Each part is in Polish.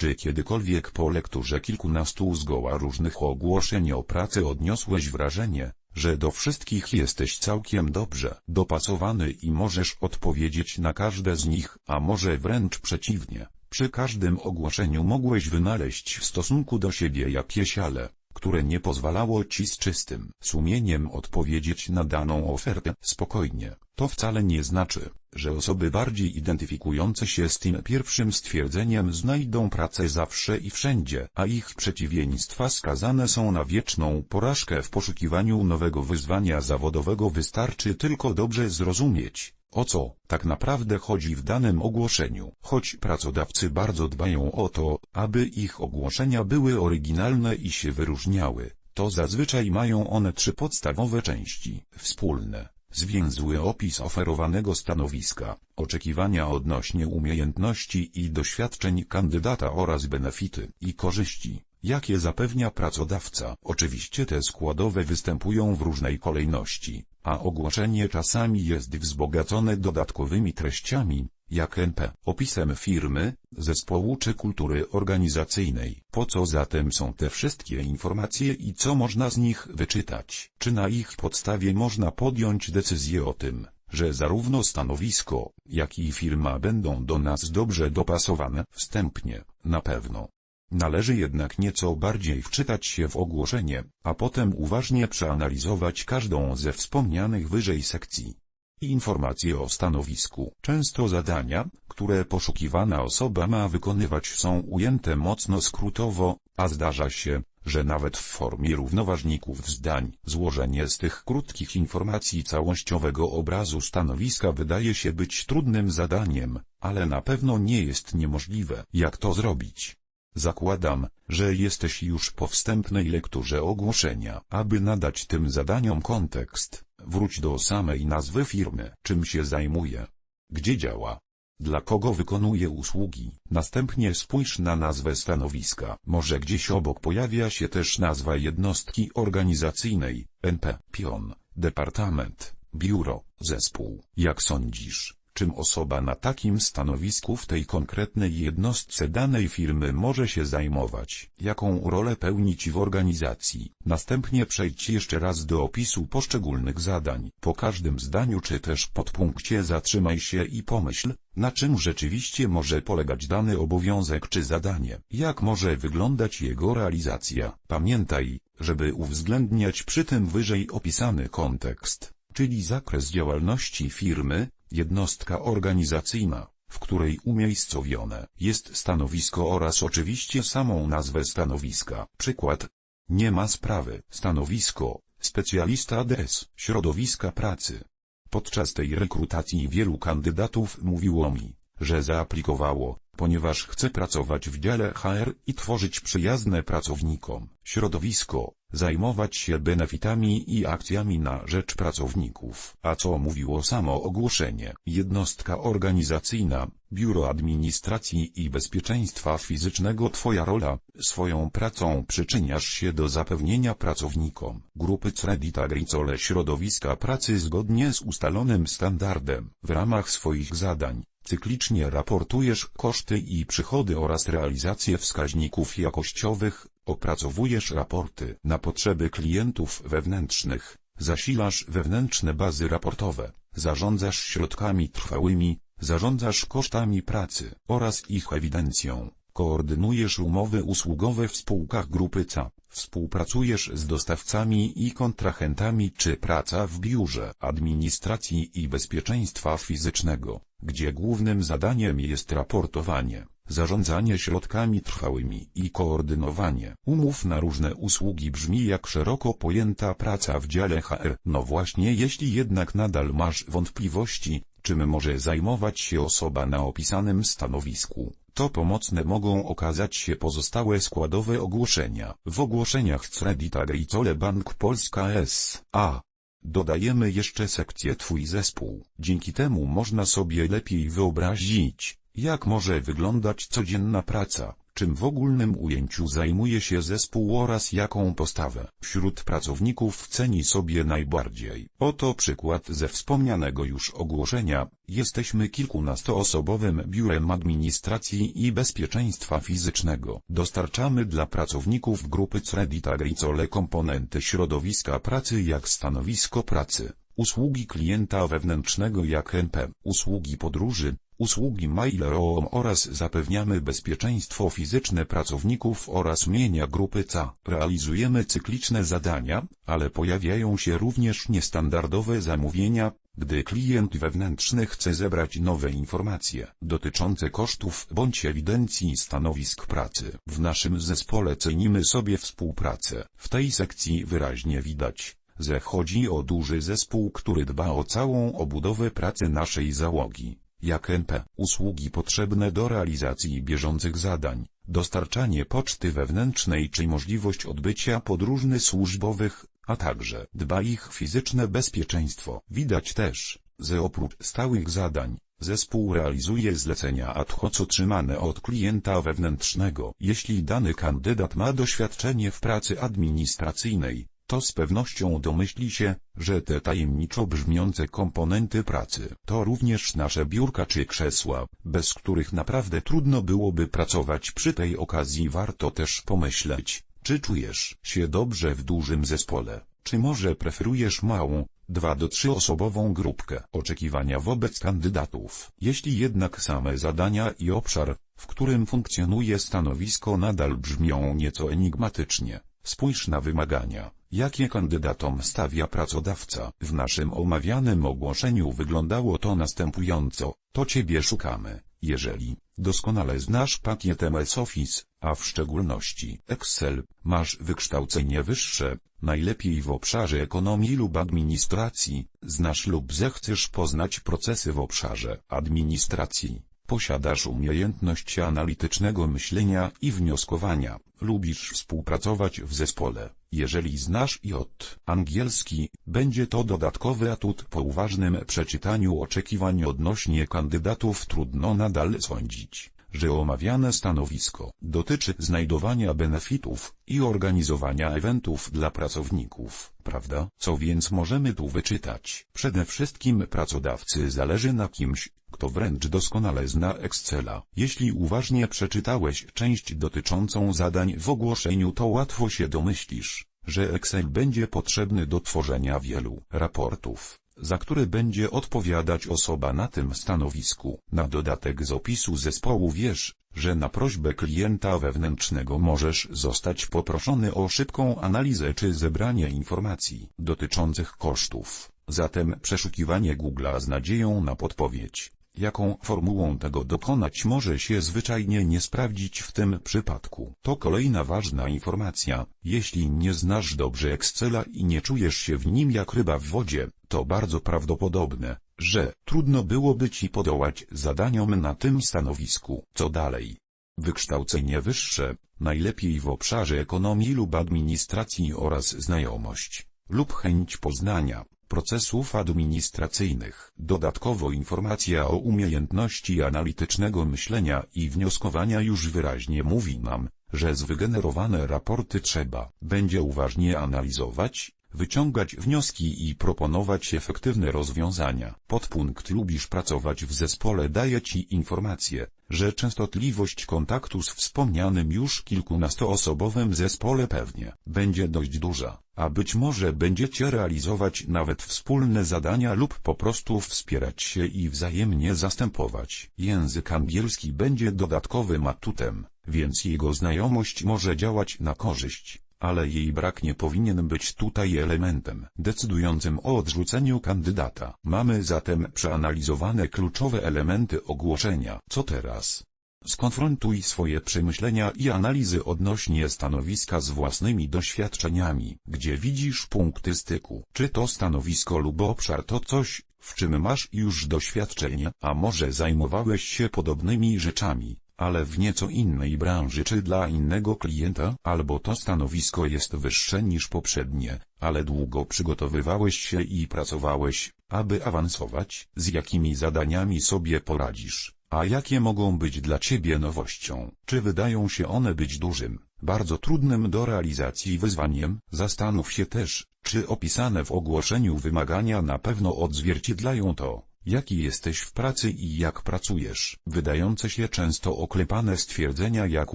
Czy kiedykolwiek po lekturze kilkunastu zgoła różnych ogłoszeń o pracy odniosłeś wrażenie, że do wszystkich jesteś całkiem dobrze dopasowany i możesz odpowiedzieć na każde z nich, a może wręcz przeciwnie. Przy każdym ogłoszeniu mogłeś wynaleźć w stosunku do siebie jakieś ale, które nie pozwalało ci z czystym sumieniem odpowiedzieć na daną ofertę spokojnie. To wcale nie znaczy, że osoby bardziej identyfikujące się z tym pierwszym stwierdzeniem znajdą pracę zawsze i wszędzie, a ich przeciwieństwa skazane są na wieczną porażkę w poszukiwaniu nowego wyzwania zawodowego. Wystarczy tylko dobrze zrozumieć, o co tak naprawdę chodzi w danym ogłoszeniu. Choć pracodawcy bardzo dbają o to, aby ich ogłoszenia były oryginalne i się wyróżniały, to zazwyczaj mają one trzy podstawowe części wspólne zwięzły opis oferowanego stanowiska, oczekiwania odnośnie umiejętności i doświadczeń kandydata oraz benefity i korzyści, jakie zapewnia pracodawca. Oczywiście te składowe występują w różnej kolejności, a ogłoszenie czasami jest wzbogacone dodatkowymi treściami, jak NP, opisem firmy, zespołu czy kultury organizacyjnej. Po co zatem są te wszystkie informacje i co można z nich wyczytać? Czy na ich podstawie można podjąć decyzję o tym, że zarówno stanowisko, jak i firma będą do nas dobrze dopasowane? Wstępnie, na pewno. Należy jednak nieco bardziej wczytać się w ogłoszenie, a potem uważnie przeanalizować każdą ze wspomnianych wyżej sekcji. Informacje o stanowisku. Często zadania, które poszukiwana osoba ma wykonywać są ujęte mocno skrótowo, a zdarza się, że nawet w formie równoważników zdań. Złożenie z tych krótkich informacji całościowego obrazu stanowiska wydaje się być trudnym zadaniem, ale na pewno nie jest niemożliwe. Jak to zrobić? Zakładam, że jesteś już po wstępnej lekturze ogłoszenia. Aby nadać tym zadaniom kontekst, wróć do samej nazwy firmy. Czym się zajmuje? Gdzie działa? Dla kogo wykonuje usługi? Następnie spójrz na nazwę stanowiska. Może gdzieś obok pojawia się też nazwa jednostki organizacyjnej, NP, pion, departament, biuro, zespół. Jak sądzisz, czym osoba na takim stanowisku w tej konkretnej jednostce danej firmy może się zajmować, jaką rolę pełnić w organizacji. Następnie przejdź jeszcze raz do opisu poszczególnych zadań. Po każdym zdaniu czy też podpunkcie zatrzymaj się i pomyśl, na czym rzeczywiście może polegać dany obowiązek czy zadanie, jak może wyglądać jego realizacja. Pamiętaj, żeby uwzględniać przy tym wyżej opisany kontekst, czyli zakres działalności firmy, jednostka organizacyjna, w której umiejscowione jest stanowisko oraz oczywiście samą nazwę stanowiska. Przykład. Nie ma sprawy. Stanowisko, specjalista adres, środowiska pracy. Podczas tej rekrutacji wielu kandydatów mówiło mi, że zaaplikowało, ponieważ chce pracować w dziale HR i tworzyć przyjazne pracownikom środowisko, zajmować się benefitami i akcjami na rzecz pracowników. A co mówiło samo ogłoszenie? Jednostka organizacyjna, Biuro Administracji i Bezpieczeństwa Fizycznego Twoja rola, swoją pracą przyczyniasz się do zapewnienia pracownikom grupy Credit Agricole środowiska pracy zgodnie z ustalonym standardem. W ramach swoich zadań, cyklicznie raportujesz koszty i przychody oraz realizację wskaźników jakościowych, Opracowujesz raporty na potrzeby klientów wewnętrznych, zasilasz wewnętrzne bazy raportowe, zarządzasz środkami trwałymi, zarządzasz kosztami pracy oraz ich ewidencją, koordynujesz umowy usługowe w spółkach grupy CA, współpracujesz z dostawcami i kontrahentami czy praca w biurze administracji i bezpieczeństwa fizycznego, gdzie głównym zadaniem jest raportowanie zarządzanie środkami trwałymi i koordynowanie umów na różne usługi brzmi jak szeroko pojęta praca w dziale HR. No właśnie jeśli jednak nadal masz wątpliwości, czym może zajmować się osoba na opisanym stanowisku, to pomocne mogą okazać się pozostałe składowe ogłoszenia. W ogłoszeniach Credit Agricole Bank Polska S.A. Dodajemy jeszcze sekcję Twój zespół. Dzięki temu można sobie lepiej wyobrazić, jak może wyglądać codzienna praca, czym w ogólnym ujęciu zajmuje się zespół oraz jaką postawę wśród pracowników ceni sobie najbardziej. Oto przykład ze wspomnianego już ogłoszenia. Jesteśmy kilkunastoosobowym biurem administracji i bezpieczeństwa fizycznego. Dostarczamy dla pracowników grupy Credit Agricole komponenty środowiska pracy jak stanowisko pracy, usługi klienta wewnętrznego jak NP, usługi podróży, usługi mailerom oraz zapewniamy bezpieczeństwo fizyczne pracowników oraz mienia grupy CA. Realizujemy cykliczne zadania, ale pojawiają się również niestandardowe zamówienia, gdy klient wewnętrzny chce zebrać nowe informacje dotyczące kosztów bądź ewidencji stanowisk pracy. W naszym zespole cenimy sobie współpracę. W tej sekcji wyraźnie widać, że chodzi o duży zespół, który dba o całą obudowę pracy naszej załogi jak NP, usługi potrzebne do realizacji bieżących zadań, dostarczanie poczty wewnętrznej czy możliwość odbycia podróżny służbowych, a także dba ich fizyczne bezpieczeństwo. Widać też, że oprócz stałych zadań, zespół realizuje zlecenia ad hoc otrzymane od klienta wewnętrznego. Jeśli dany kandydat ma doświadczenie w pracy administracyjnej, to z pewnością domyśli się, że te tajemniczo brzmiące komponenty pracy to również nasze biurka czy krzesła, bez których naprawdę trudno byłoby pracować przy tej okazji warto też pomyśleć, czy czujesz się dobrze w dużym zespole, czy może preferujesz małą, dwa do trzy osobową grupkę oczekiwania wobec kandydatów. Jeśli jednak same zadania i obszar, w którym funkcjonuje stanowisko nadal brzmią nieco enigmatycznie, spójrz na wymagania jakie kandydatom stawia pracodawca. W naszym omawianym ogłoszeniu wyglądało to następująco, to Ciebie szukamy, jeżeli doskonale znasz pakiet MS Office, a w szczególności Excel, masz wykształcenie wyższe, najlepiej w obszarze ekonomii lub administracji, znasz lub zechcesz poznać procesy w obszarze administracji, posiadasz umiejętność analitycznego myślenia i wnioskowania, lubisz współpracować w zespole jeżeli znasz J angielski, będzie to dodatkowy atut po uważnym przeczytaniu oczekiwań odnośnie kandydatów trudno nadal sądzić, że omawiane stanowisko dotyczy znajdowania benefitów i organizowania eventów dla pracowników, prawda? Co więc możemy tu wyczytać? Przede wszystkim pracodawcy zależy na kimś, kto wręcz doskonale zna Excela. Jeśli uważnie przeczytałeś część dotyczącą zadań w ogłoszeniu to łatwo się domyślisz, że Excel będzie potrzebny do tworzenia wielu raportów, za które będzie odpowiadać osoba na tym stanowisku. Na dodatek z opisu zespołu wiesz, że na prośbę klienta wewnętrznego możesz zostać poproszony o szybką analizę czy zebranie informacji dotyczących kosztów. Zatem przeszukiwanie Google'a z nadzieją na podpowiedź jaką formułą tego dokonać może się zwyczajnie nie sprawdzić w tym przypadku. To kolejna ważna informacja, jeśli nie znasz dobrze Excela i nie czujesz się w nim jak ryba w wodzie, to bardzo prawdopodobne, że trudno byłoby ci podołać zadaniom na tym stanowisku. Co dalej? Wykształcenie wyższe, najlepiej w obszarze ekonomii lub administracji oraz znajomość lub chęć poznania procesów administracyjnych. Dodatkowo informacja o umiejętności analitycznego myślenia i wnioskowania już wyraźnie mówi nam, że zwygenerowane raporty trzeba będzie uważnie analizować, wyciągać wnioski i proponować efektywne rozwiązania. Podpunkt lubisz pracować w zespole daje Ci informację, że częstotliwość kontaktu z wspomnianym już kilkunastoosobowym zespole pewnie będzie dość duża, a być może będziecie realizować nawet wspólne zadania lub po prostu wspierać się i wzajemnie zastępować. Język angielski będzie dodatkowym atutem, więc jego znajomość może działać na korzyść ale jej brak nie powinien być tutaj elementem decydującym o odrzuceniu kandydata. Mamy zatem przeanalizowane kluczowe elementy ogłoszenia. Co teraz? Skonfrontuj swoje przemyślenia i analizy odnośnie stanowiska z własnymi doświadczeniami, gdzie widzisz punkty styku. Czy to stanowisko lub obszar to coś, w czym masz już doświadczenie, a może zajmowałeś się podobnymi rzeczami, ale w nieco innej branży czy dla innego klienta, albo to stanowisko jest wyższe niż poprzednie, ale długo przygotowywałeś się i pracowałeś, aby awansować, z jakimi zadaniami sobie poradzisz, A jakie mogą być dla Ciebie nowością? Czy wydają się one być dużym, bardzo trudnym do realizacji wyzwaniem? Zastanów się też, czy opisane w ogłoszeniu wymagania na pewno odzwierciedlają to, jaki jesteś w pracy i jak pracujesz. Wydające się często oklepane stwierdzenia jak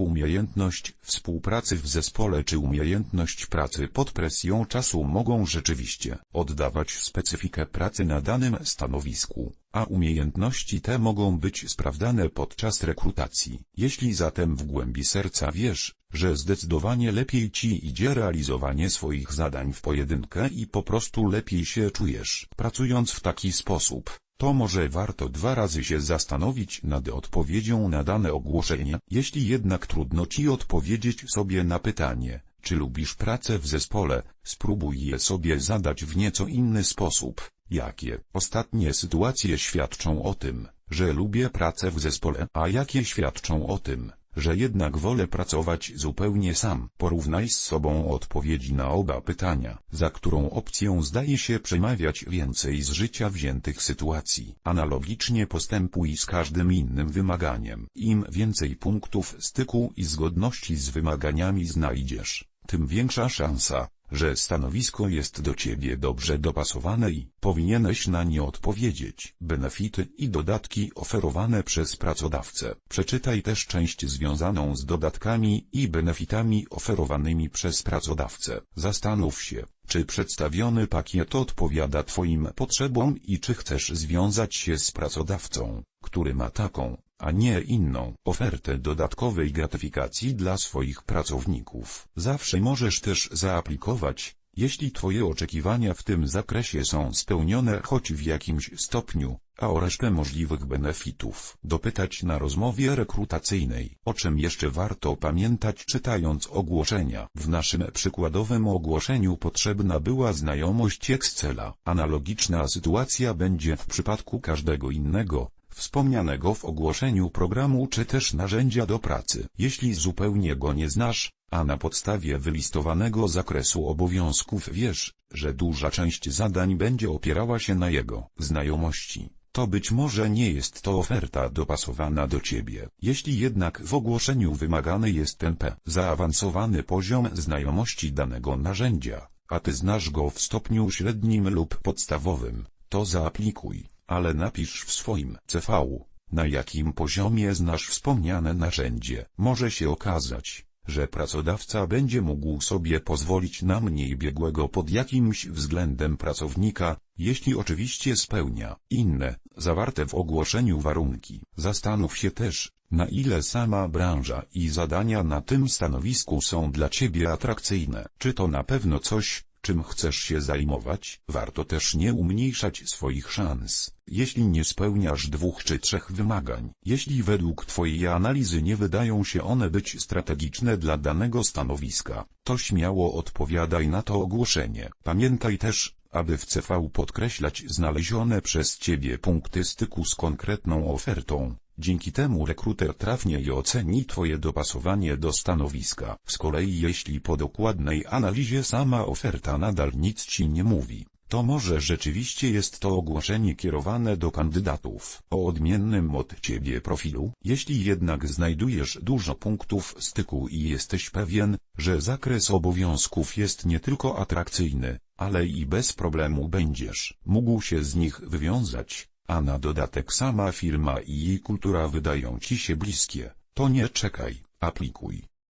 umiejętność współpracy w zespole czy umiejętność pracy pod presją czasu mogą rzeczywiście oddawać specyfikę pracy na danym stanowisku, a umiejętności te mogą być sprawdzane podczas rekrutacji. Jeśli zatem w głębi serca wiesz, że zdecydowanie lepiej ci idzie realizowanie swoich zadań w pojedynkę i po prostu lepiej się czujesz pracując w taki sposób, to może warto dwa razy się zastanowić nad odpowiedzią na dane ogłoszenie, jeśli jednak trudno ci odpowiedzieć sobie na pytanie, czy lubisz pracę w zespole, spróbuj je sobie zadać w nieco inny sposób. Jakie ostatnie sytuacje świadczą o tym, że lubię pracę w zespole, a jakie świadczą o tym, że jednak wolę pracować zupełnie sam. Porównaj z sobą odpowiedzi na oba pytania, za którą opcją zdaje się przemawiać więcej z życia wziętych sytuacji. Analogicznie postępuj z każdym innym wymaganiem. Im więcej punktów styku i zgodności z wymaganiami znajdziesz, tym większa szansa, że stanowisko jest do ciebie dobrze dopasowane i powinieneś na nie odpowiedzieć. Benefity i dodatki oferowane przez pracodawcę. Przeczytaj też część związaną z dodatkami i benefitami oferowanymi przez pracodawcę. Zastanów się, czy przedstawiony pakiet odpowiada Twoim potrzebom i czy chcesz związać się z pracodawcą, który ma taką a nie inną ofertę dodatkowej gratyfikacji dla swoich pracowników. Zawsze możesz też zaaplikować, jeśli Twoje oczekiwania w tym zakresie są spełnione choć w jakimś stopniu, a o resztę możliwych benefitów dopytać na rozmowie rekrutacyjnej. O czym jeszcze warto pamiętać czytając ogłoszenia? W naszym przykładowym ogłoszeniu potrzebna była znajomość Excela. Analogiczna sytuacja będzie w przypadku każdego innego, wspomnianego w ogłoszeniu programu czy też narzędzia do pracy. Jeśli zupełnie go nie znasz, a na podstawie wylistowanego zakresu obowiązków wiesz, że duża część zadań będzie opierała się na jego znajomości, to być może nie jest to oferta dopasowana do Ciebie. Jeśli jednak w ogłoszeniu wymagany jest ten P, zaawansowany poziom znajomości danego narzędzia, a Ty znasz go w stopniu średnim lub podstawowym, to zaaplikuj ale napisz w swoim CV, na jakim poziomie znasz wspomniane narzędzie. Może się okazać, że pracodawca będzie mógł sobie pozwolić na mniej biegłego pod jakimś względem pracownika, jeśli oczywiście spełnia inne, zawarte w ogłoszeniu warunki. Zastanów się też, na ile sama branża i zadania na tym stanowisku są dla Ciebie atrakcyjne. Czy to na pewno coś, czym chcesz się zajmować, warto też nie umniejszać swoich szans, jeśli nie spełniasz dwóch czy trzech wymagań. Jeśli według Twojej analizy nie wydają się one być strategiczne dla danego stanowiska, to śmiało odpowiadaj na to ogłoszenie. Pamiętaj też, aby w CV podkreślać znalezione przez Ciebie punkty styku z konkretną ofertą. Dzięki temu rekruter trafnie i oceni Twoje dopasowanie do stanowiska. Z kolei jeśli po dokładnej analizie sama oferta nadal nic Ci nie mówi, to może rzeczywiście jest to ogłoszenie kierowane do kandydatów o odmiennym od Ciebie profilu. Jeśli jednak znajdujesz dużo punktów styku i jesteś pewien, że zakres obowiązków jest nie tylko atrakcyjny, ale i bez problemu będziesz mógł się z nich wywiązać, a na dodatek sama firma i jej kultura wydają ci się bliskie, to nie czekaj, aplikuj.